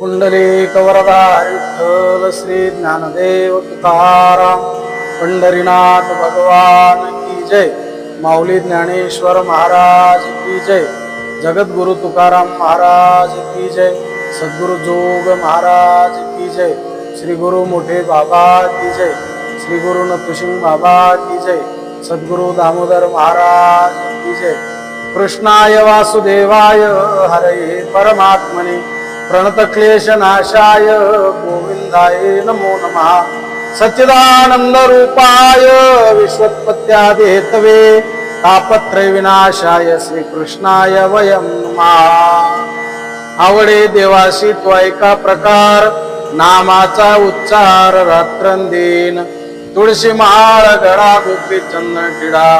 पुंडलिक विठ्ठल श्री ज्ञानदेव तुकाराम पंढरीनाथ भगवान की जय। माऊली ज्ञानेश्वर महाराज की जय। जगद्गुरु तुकाराम महाराज की जय। सद्गुरु जोग महाराज की जय। श्री गुरु मोठे बाबा की जय। श्री गुरु नतुसिंग बाबा की जय। सद्गुरु दामोदर महाराज की जय। कृष्णाय वासुदेवाय हरे परमात्मने। प्रणतक्लेशनाशाय गोविंदाय नमो नमः। सच्चिदानंद रूपाय विश्वत्पत्त्यादिहेतवे तापत्रय विनाशाय श्रीकृष्णाय वयं नमः। आवडे देवासी तो ऐका प्रकार नामाचा उच्चार रात्रंदीन तुळशी माळ गडा गोपी चंदन टिळा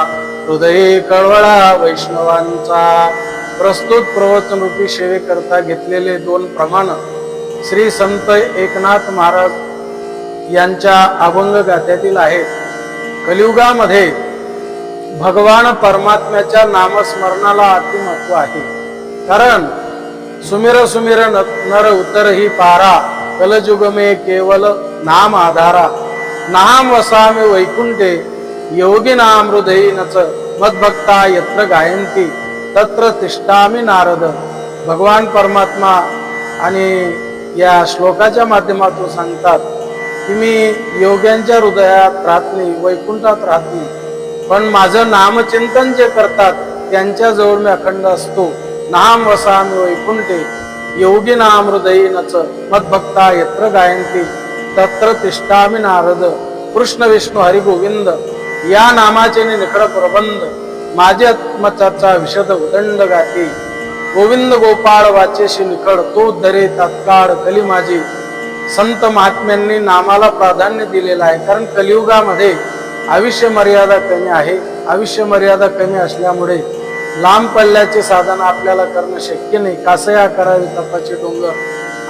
हृदय कळवळा वैष्णवांचा प्रस्तुत प्रवचन रूपी सेवेकरता घेतलेले दोन प्रमाण श्री संत एकनाथ महाराज यांच्या अभंग गाथ्यातील आहेत. कलियुगामध्ये भगवान परमात्म्याच्या नामस्मरणाला अतिमहत्व आहे. कारण सुमिर सुमिर न- नर उतर ही पारा कलजुग मे केवल नाम आधारा नाम वसामे वैकुंठे योगी नाम हृदयी नच मद्भक्ता यत्र गायंती तत्र तिष्ठामी नारद. भगवान परमात्मा आणि या श्लोकाच्या माध्यमातून सांगतात की मी योग्यांच्या हृदयात राहतली वैकुंठात राहतली पण माझं नामचिंतन जे करतात त्यांच्याजवळ मी अखंड असतो. नाम वसामी वैकुंठे. योगी नाम हृदयीनच मद्भक्ता यत्र गायंती तत्र तिष्ठामी नारद. कृष्ण विष्णू हरिगोविंद या नामाचे नि निखळ प्रबंध. माझे आत्मचाचा विशद उदंड गाते गोविंद गोपाळ वाचेशी निकड तो दरे तात्काळ कली माझी. संत महात्म्यांनी नामाला प्राधान्य दिलेलं आहे कारण कलियुगामध्ये आयुष्य मर्यादा कमी आहे. आयुष्य मर्यादा कमी असल्यामुळे लांब पल्ल्याचे साधन आपल्याला करणं शक्य नाही. कासया करावी तपाचे डोंगर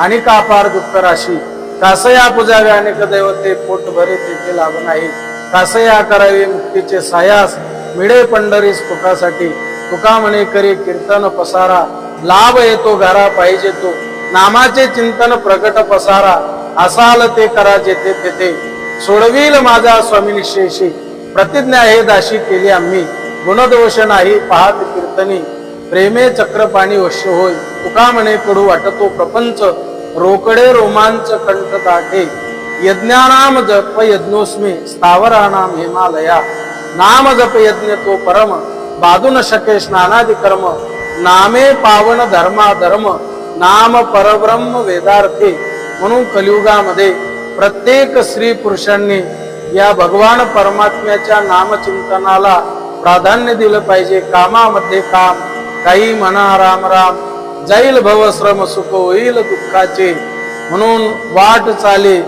आणि का कापार दुःख राशी. कासया पुजावे अनेक दैवते पोट भरे तेथे लाभ नाही कासया करावी मुक्तीचे सायास मिळे पंढरीस सुखासाठी तुका म्हणे करी कीर्तन पसारा. लाभ येतो घरा पाहिजे तो. नामाचे चिंतन प्रगट पसारा. असाल ते करा जेथे तेथे. सोडवील माझा स्वामी निश्चयशी प्रतिज्ञा हे दाशी केली आम्ही. गुणदोष नाही पाहत कीर्तनी. प्रेमे चक्रपाणी वश्य होय. तुका म्हणे कडू वाटतो प्रपंच. रोकडे रोमांच कंठ दाटे. यज्ञानाम जप यज्ञोस्मी. स्थावराणाम हिमालया. नाम जप यज्ञ तो परम बाधू न शके स्नानादि कर्म नामे पावन धर्मा धर्म नाम परब्रह्म वेदार्थी म्हणून कलियुगामध्ये प्रत्येक स्त्री पुरुषांनी या भगवान परमात्म्याच्या नामचिंतनाला प्राधान्य दिलं पाहिजे. कामामध्ये काम काही म्हणा राम राम जाईल भवश्रम सुख होईल दुःखाचे. म्हणून वाट चाले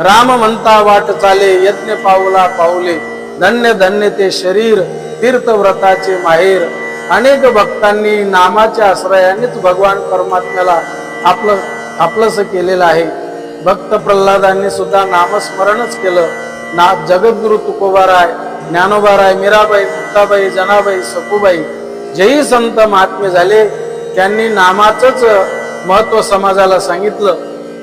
राम म्हणता वाट चाले यज्ञ पावला पाऊले. धन्य धन्य ते शरीर तीर्थव्रताचे माहेर. अनेक भक्तांनी नामाच्या आश्रयानेच भगवान परमात्म्याला आपलं आपलंस केलेलं आहे. भक्त प्रल्हादांनी सुद्धा नामस्मरणच केलं. ना जगद्गुरु तुकोबाराय ज्ञानोबाराय मीराबाई मुक्ताबाई जनाबाई सखूबाई जेही संत महात्मे झाले त्यांनी नामाचंच महत्त्व समाजाला सांगितलं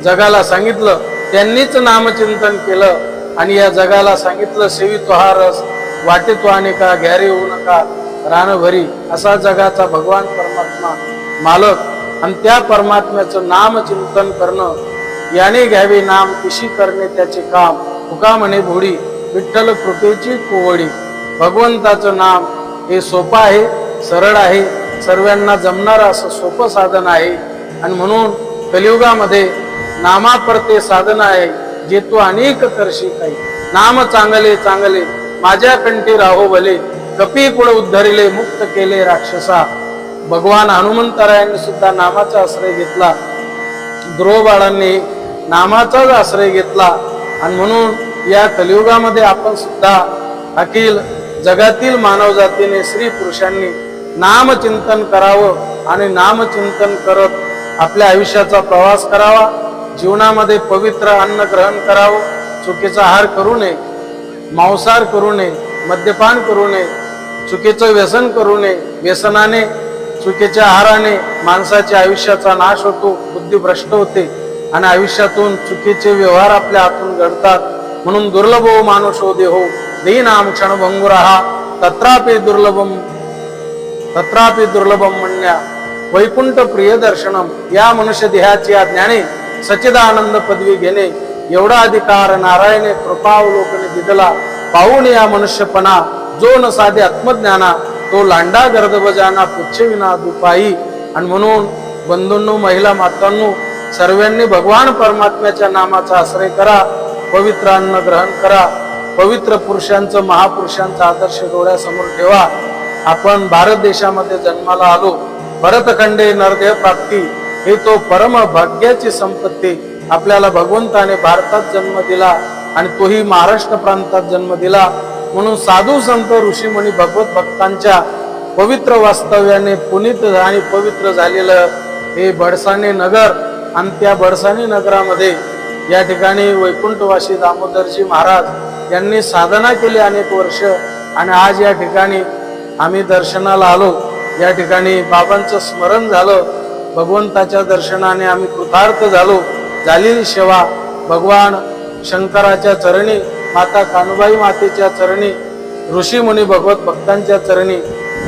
जगाला सांगितलं त्यांनीच नामचिंतन केलं. आणि या जगाला सांगितलं सेवी तो हा रस वाटे तो अनेका घ्यारे होऊ नका रानभरी असा जगाचा भगवान परमात्मा मालक आणि त्या परमात्म्याचं नामचिंतन करणं याने घ्यावे नाम किशी करणे त्याचे काम हुका म्हणे भोडी विठ्ठल कृपेची कोवडी भगवंताचं नाम हे सोपं आहे सरळ आहे सर्वांना जमणारं असं सोपं साधन आहे. आणि म्हणून कलियुगामध्ये नामापरते साधन आहे. जेतो अनेक तरशी काही नाम चांगले चांगले. माझ्या कंठी राहो भले. कपी कुळ उद्धरिले मुक्त केले राक्षसा. भगवान हनुमंतरायांनी सुद्धा नामाचा आश्रय घेतला. द्रोबाळांनी नामाचाच आश्रय घेतला. आणि म्हणून या कलियुगामध्ये आपण सुद्धा अखिल जगातील मानवजातीने स्त्री पुरुषांनी नामचिंतन करावं आणि नामचिंतन करत आपल्या आयुष्याचा प्रवास करावा. जीवनामध्ये पवित्र अन्न ग्रहण करावं चुकीचा आहार करू नये मांसाहार करू नये मद्यपान करू नये चुकीचं व्यसन करू नये व्यसनाने चुकीच्या आहाराने माणसाच्या आयुष्याचा नाश होतो बुद्धी भ्रष्ट होते आणि आयुष्यातून चुकीचे व्यवहार आपल्या हातून घडतात. म्हणून दुर्लभ हो माणूस हो देहो देईनाम क्षणभंगुराहा तत्रापि दुर्लभम तत्रापि दुर्लभम म्हणण्या वैकुंठ प्रिय दर्शनम या मनुष्य देहाची या ज्ञाने सच्चिदानंद पदवी घेणे एवढा अधिकार नारायणे कृपावलोकने दिदला पाहून या मनुष्यपणा जो न साधे आत्मज्ञाना तो लांडा गर्दबजाना पुच्छविना दुपाई. आणि म्हणून बंधूंनो महिला मातांनो सर्वांनी भगवान परमात्म्याच्या नामाचा आश्रय करा पवित्र अन्न ग्रहण करा पवित्र पुरुषांचं महापुरुषांचा आदर्श डोळ्यासमोर ठेवा. आपण भारत देशामध्ये जन्माला आलो. भरतखंडे नरदेह प्राप्ती. हे तो परम भाग्याची संपत्ती. आपल्याला भगवंताने भारतात जन्म दिला आणि तोही महाराष्ट्र प्रांतात जन्म दिला. म्हणून साधू संत ऋषीमुनी भगवत भक्तांच्या पवित्र वास्तव्याने पुनित आणि पवित्र झालेलं हे बडसाने नगर आणि त्या बडसाने नगरामध्ये या ठिकाणी वैकुंठवासी दामोदरजी महाराज यांनी साधना केली अनेक वर्ष आणि आज या ठिकाणी आम्ही दर्शनाला आलो. या ठिकाणी बाबांचं स्मरण झालं. भगवंताच्या दर्शनाने आम्ही कृतार्थ झालो. झालेली सेवा भगवान शंकराच्या चरणी माता कानुबाई मातेच्या चरणी ऋषीमुनी भगवत भक्तांच्या चरणी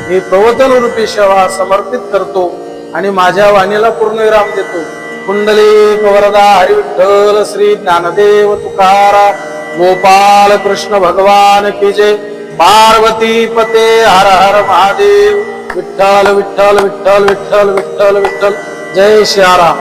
ही प्रवचनरूपी सेवा समर्पित करतो आणि माझ्या वाणीला पूर्णविराम देतो. कुंडली वरदा हरिविठ्ठल श्री ज्ञानदेव तुकारा गोपाल कृष्ण भगवान की जय. पार्वती पते हर हर महादेव. विठ्ठल विठ्ठल विठ्ठल विठ्ठल विठ्ठल विठ्ठल जय श्याराम